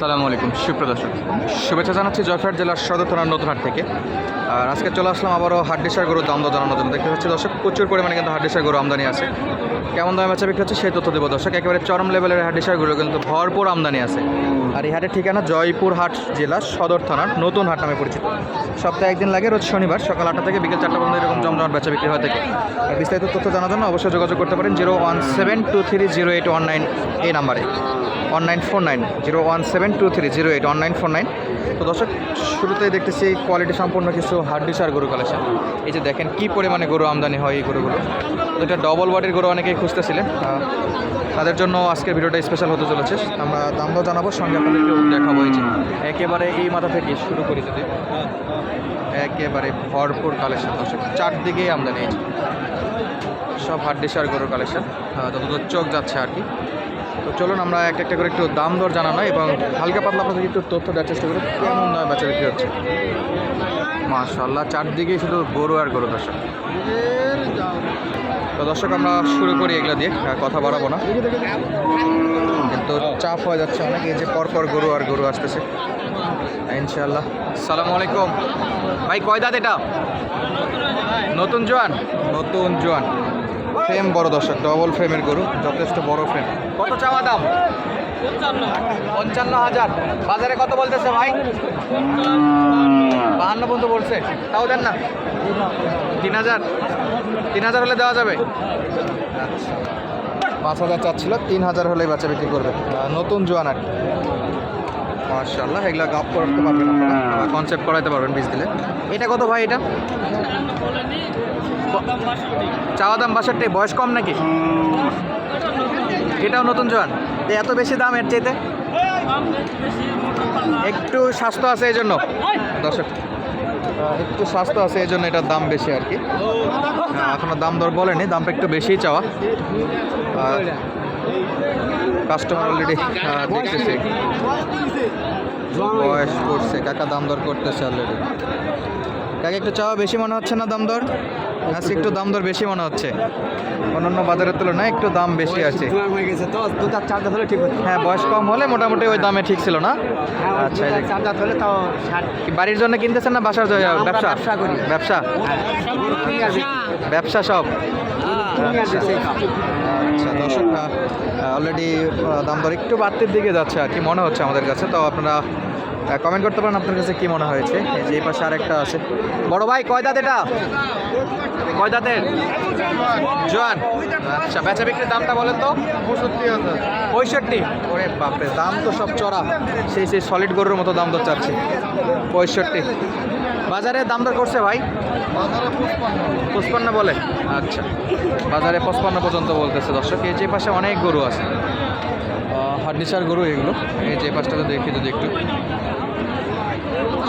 আসসালামু আলাইকুম সুপ্রদর্শক শুভেচ্ছা জানাচ্ছি জয়ফাট জেলার সদর থানার নতুনহাট থেকে। আর আজকে চলে আসলাম আবারও হাড্ডিসার গরুর দাম দর জানানোর জন্য। দেখতে পাচ্ছি দর্শক, প্রচুর পরিমাণে কিন্তু হাড্ডিসার গরু আমদানি আছে। কেমন দামে বেচা বিক্রি হচ্ছে সেই তথ্য দেবো দর্শক। একেবারে চরম লেভেলের হাড্ডিসার গরু কিন্তু ভরপুর আমদানি আছে। আর এই হাটের ঠিকানা জয়পুর হাট জেলা সদর থানার নতুন হাট নামে পরিচিত। সপ্তাহে একদিন লাগে, রোজ শনিবার, সকাল আটটা থেকে বিকেল চারটা পর্যন্ত এরকম জমজমাট বেচা বিক্রি হয়ে থাকে। বিস্তারিত তথ্য জানার জন্য অবশ্যই যোগাযোগ করতে পারেন zero one seven two three zero eight one nine এই নাম্বারে। One nine four nine, zero one seven two three, zero eight one nine four nine. তো দর্শক, শুরুতেই দেখতেছি কোয়ালিটি সম্পূর্ণ কিছু হাড্ডিসার গরু কালেকশন এই যে দেখেন, কি পরিমাণে গরু আমদানি হয় এই গরুগুলো। তো এটা ডবল বডির গরু অনেকেই খুঁজতেছিলেন। তাদের জন্য আজকের ভিডিওটা স্পেশাল হতে চলেছে। আমরা দাম দর জানাব, সঙ্গে আপনাদেরকেও দেখাবো এই যে। একেবারে এই মাথা থেকে শুরু করি যদি। একেবারে ভরপুর কালেকশন দর্শক। চারদিকেই আমদানি। সব হাড্ডিসার গরুর কালেকশন যতদূর চোখ যাচ্ছে আর কি। তো চলুন, আমরা একটা একটা করে একটু দাম দর জানানো এবং হালকা পাতলা আপনাদের একটু তথ্য দেওয়ার চেষ্টা করি, কেমন দামে বেচা বিক্রি হচ্ছে। মাশাল্লাহ চারদিকেই শুধু গরু আর গরু দর্শক তো দর্শক, আমরা শুরু করি এগুলো দিয়ে কথা বাড়াবো না। কিন্তু চাপ হয়ে যাচ্ছে অনেক, এই যে পরপর গরু আর গরু আসতেছে। ইনশাল্লাহ সালামু আলাইকুম। ভাই, কয় দাঁত এটা? নতুন জোয়ান? নতুন জোয়ান। ফ্রেম বড় দর্শক ডবল ফ্রেমের গরু, যথেষ্ট বড় ফ্রেম কত চাওয়া দাম? পঞ্চান্ন হাজার। বাজারে কত বলতেছে ভাই? বাহান্ন পর্যন্ত বলছে। তাও দেন না। তিন হাজার। তিন হাজার হলে দেওয়া যাবে। আচ্ছা। পাঁচ হাজার চাচ্ছিল, তিন হাজার হলেই বাচ্চা বিক্রি করবে। নতুন জোয়ান আর কি। মার্শাল্লাহ এগুলো গাপ করতে পারবেন আপনারা। কনসেপ্ট করাইতে পারবেন বীজ দিলে। এটা কত ভাই এটা? চাওয়া দাম বাষট্টি বয়স কম নাকি? এটাও নতুন জোয়ান। এত বেশি দাম এর চাইতে? একটু স্বাস্থ্য আছে এই জন্য দর্শক একটু স্বাস্থ্য আছে এই জন্য এটার দাম বেশি আর কি। আহ, এখনও দাম দর বলেনি দামটা একটু বেশিই চাওয়া। কাস্টমার অলরেডি দেখতেছে। বয়স করছে কাকা দাম দর করতেছে অলরেডি কাকা একটু চাওয়া বেশি মনে হচ্ছে না দাম দর? আজকে একটু দাম দর বেশি মনে হচ্ছে। অন্যান্য বাজারের তুলনায় একটু দাম বেশি আছে। হ্যাঁ বয়স কম হলে মোটামুটি ওই দামে ঠিক ছিল না? আচ্ছা এই যে- চার দাঁত হলে তাও ষাট। কি বাড়ির জন্য কিনতেছেন না বাসার ব্যবসা? ব্যবসা করি। ব্যবসা। ব্যবসা সব? আচ্ছা দর্শক অলরেডি দাম দর একটু বাড়তির দিকে যাচ্ছে আর কি মনে হচ্ছে আমাদের কাছে। তো আপনারা কমেন্ট করতে পারেন আপনার কাছে কি মনে হয়েছে। এই যে এই পাশে আরেকটা আছে। বড় ভাই কয় দাঁত এটা? কয় দাঁতের? জোয়ান। আচ্ছা বেচা বিক্রির দামটা বলেন তো। পঁয়ষট্টি। পঁয়ষট্টি ওরে বাপরে দাম তো সব চড়া। সেই সেই সলিড গরুর মতো দাম দর চাচ্ছে। পঁয়ষট্টি। বাজারে দাম দর করছে ভাই? পঁচপান্ন। বলে? আচ্ছা। বাজারে পঁচপান্ন পর্যন্ত বলতেছে দর্শক। এই যে পাশে অনেক গরু আছে। হাড্ডিসার গরু এগুলো। এই যে পাশটাতে দেখি যদি একটু।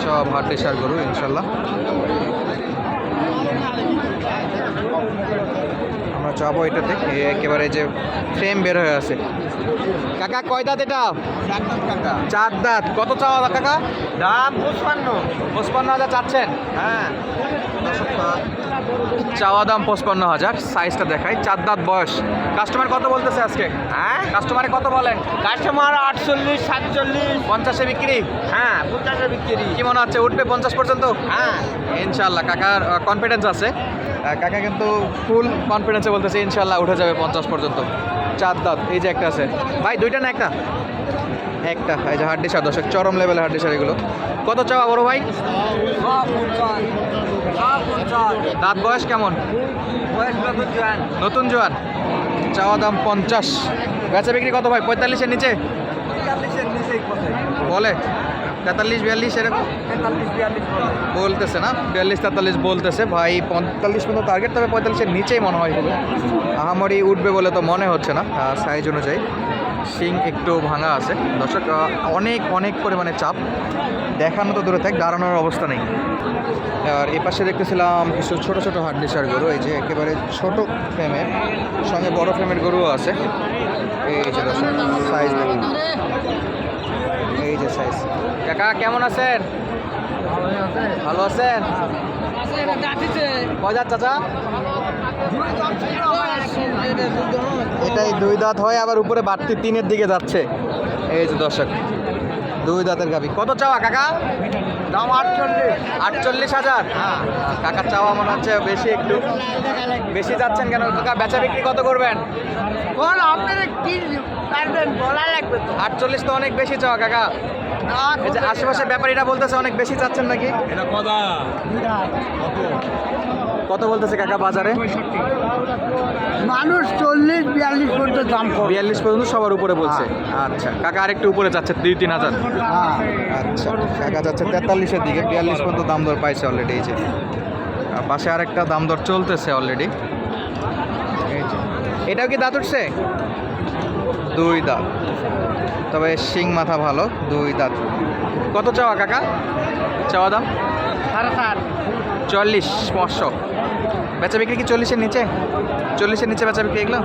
সব হাড্ডিসার গরু ইনশাল্লাহ। আমরা যাব এটাতে। একেবারে যে ফ্রেম বের হয়ে আছে। কাকা কয় দাঁত এটা? চার দাঁত কত চাওয়া দাঁত কাকা? দাম পঁচপান্ন। পঁচপান্ন হাজার চাচ্ছেন? হ্যাঁ। চাওয়া দাম পঁচপান্ন হাজার সাইজটা দেখাই। চার দাঁত বয়স। কাস্টমার কত বলতেছে আজকে? হ্যাঁ? কাস্টমারে কত বলেন? কাস্টমার আটচল্লিশ সাতচল্লিশ। পঞ্চাশে বিক্রি? হ্যাঁ পঞ্চাশে বিক্রি। কি মনে হচ্ছে উঠবে পঞ্চাশ পর্যন্ত? হ্যাঁ। ইনশাল্লাহ কাকার কনফিডেন্স আছে। কাকা কিন্তু ফুল কনফিডেন্সে বলতেছে ইনশাল্লাহ উঠে যাবে পঞ্চাশ পর্যন্ত। চার দাঁত এই যে একটা আছে। ভাই দুইটা না একটা? একটা এই যে হাড্ডিসার দর্শক চরম লেভেলের হাড্ডিসার এগুলো। কত চাওয়া বড় ভাই? দাঁত বয়স কেমন? নতুন জোয়ান। চাওয়া দাম পঞ্চাশ। বেচা বিক্রি কত ভাই? পঁয়তাল্লিশের নিচে? বলে। তেতাল্লিশ বিয়াল্লিশ এরকম? বলতেছে না? বিয়াল্লিশ তেতাল্লিশ বলতেছে। ভাই পঁয়তাল্লিশ পর্যন্ত টার্গেট তবে পঁয়তাল্লিশের নিচেই মনে হয়। আহামরি উঠবে বলে তো মনে হচ্ছে না সাইজ অনুযায়ী। শিং একটু ভাঙা আছে। দর্শক অনেক অনেক পরিমাণে চাপ। দেখানো তো দূরে থাক দাঁড়ানোর অবস্থা নেই। আর এ পাশে দেখতেছিলাম কিছু ছোট ছোট হাড্ডিসার গরু এই যে একেবারে ছোট ফ্রেমের সঙ্গে বড় ফ্রেমের গরুও আছে। এই যে দর্শক সাইজ দেখুন। এই যে সাইজ কাকা কেমন আছেন? ভালো আছেন? কয় চাচা? এটাই দুই দাঁত হয় আবার উপরে বাড়তি তিনের দিকে যাচ্ছে। এই যে দর্শক দুই দাঁতের গাবি কত চাওয়া কাকা? দাম আটচল্লিশ। আটচল্লিশ হাজার? কাকার চাওয়া মনে হচ্ছে বেশি একটু। বেশি যাচ্ছেন কেন? কাকা বেচা বিক্রি কত করবেন? বল আপনারা কি পারবেন? বলা লাগবে তো। আটচল্লিশ তো অনেক বেশি চাওয়া কাকা। আশেপাশে ব্যাপারীরা বলতেছে অনেক বেশি চাচ্ছেন নাকি? কত বলতেছে কাকা বাজারে? মানুষ চল্লিশ বিয়াল্লিশ পর্যন্ত দাম বিয়াল্লিশ পর্যন্ত সবার উপরে বলছে। আচ্ছা কাকা আরেকটু উপরে যাচ্ছে দুই তিন হাজার। হ্যাঁ। আচ্ছা কাকা যাচ্ছে তেতাল্লিশের দিকে বিয়াল্লিশ পর্যন্ত দাম দর পাইছে অলরেডি এই যে। পাশে আরেকটা দাম দর চলতেছে অলরেডি এটাও কি দাঁত উঠছে? দুই দাঁত। তবে শিং মাথা ভালো দুই দাঁত। কত চাওয়া কাকা? চাওয়া দাম? সাড়ে সাত চল্লিশ পাঁচশো। বেচা বিক্রি কি চল্লিশের নিচে? চল্লিশের নিচে বেচা বিক্রি এগুলো?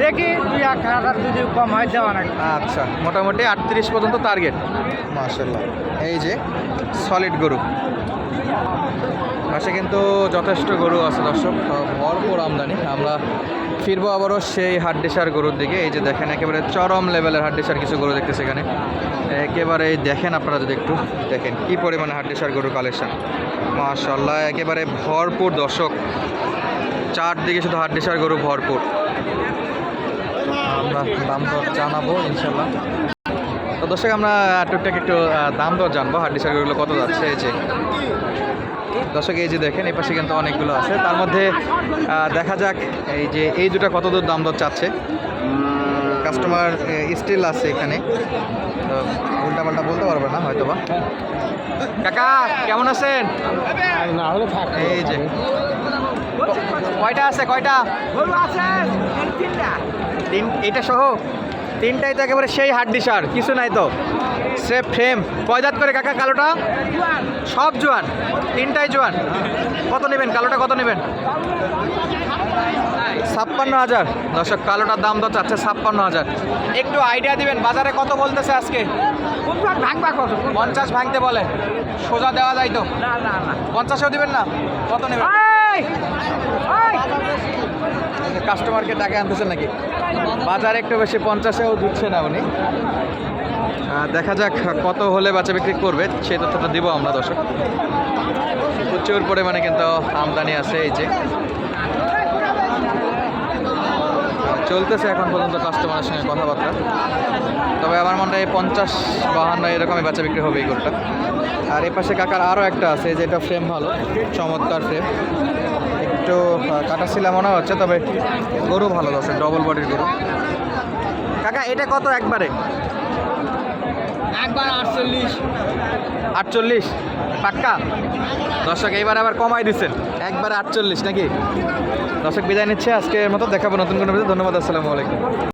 দেখি দুই এক হাজার যদি কম হয় দেওয়া নাকি। আচ্ছা মোটামুটি আটত্রিশ পর্যন্ত টার্গেট মার্শাল্লাহ এই যে সলিড গরু। পাশে কিন্তু যথেষ্ট গরু আছে দর্শক ভরপুর আমদানি। আমরা ফিরবো আবারও সেই হাড্ডিসার গরুর দিকে। এই যে দেখেন একেবারে চরম লেভেলের হাড্ডিসার কিছু গরু দেখতেছে এখানে। একেবারে দেখেন আপনারা যদি একটু দেখেন কী পরিমাণে হাড্ডিসার গরু কালেকশন মাশাল্লাহ একেবারে ভরপুর দর্শক। চারদিকে শুধু হাড্ডিসার গরু ভরপুর। আমরা দাম দর জানাব ইনশাল্লাহ তো দর্শক, আমরা টুকটাক একটু দাম দর জানব, হাড্ডি গরুগুলো কত যাচ্ছে, এই যে। দর্শক, এই যে দেখেন, এই পাশে কিন্তু অনেকগুলো আছে। তার মধ্যে দেখা যাক, এই যে, এই দুটা কত দূর দাম দর চাচ্ছে? কাস্টমার স্টিল আছে এখানে। তো উল্টাপাল্টা বলতে পারবে না হয়তো বা কাকা কেমন আছেন? না হলে থাক। এই যে। কয়টা আছে কয়টা? তিন এটা সহ? তিনটাই তো একেবারে সেই হাড্ডি সার কিছু নাই তো। সে ফ্রেম। কয় দাঁত করে কাকা কালোটা? সব জোয়ান। তিনটাই জোয়ান। কত নেবেন? কালোটা কত নেবেন? ছাপ্পান্ন হাজার। দর্শক কালোটার দাম দর চাচ্ছে ছাপ্পান্ন হাজার। একটু আইডিয়া দিবেন বাজারে কত বলতেছে আজকে? ভাঙবা কত? পঞ্চাশ ভাঙতে বলে। সোজা দেওয়া যায় তো? না না না। পঞ্চাশেও দিবেন না? কত নেবেন! কাস্টমারকে টাকা আনতেছেন নাকি? বাজারে একটু বেশি পঞ্চাশেও দিচ্ছে না উনি। দেখা যাক কত হলে বাচ্চা বিক্রি করবে সেই তথ্যটা দিব আমরা দর্শক। প্রচুর পরিমাণে কিন্তু আমদানি আছে এই যে। চলতেছে এখন পর্যন্ত কাস্টমারের সঙ্গে কথাবার্তা। তবে আমার মনে হয় পঞ্চাশ বাহান্ন এরকমই বাচ্চা বিক্রি হবে এই গরুটা। আর এ পাশে কাকার আরও একটা আছে যেটা ফ্রেম ভালো, চমৎকার ফ্রেম একটু কাটা ছিলাম মনে হচ্ছে, তবে গরু ভালো আছে ডবল বডির গরু। কাকা, এটা কত একবারে? একবার আটচল্লিশ। আটচল্লিশ? পাক্কা? দর্শক, এইবার আবার কমাই দিচ্ছেন। একবার আটচল্লিশ নাকি? দর্শক, বিদায় নিচ্ছে। আজকের মতো দেখাবো নতুন কোনো ধন্যবাদ, আসসালামু আলাইকুম।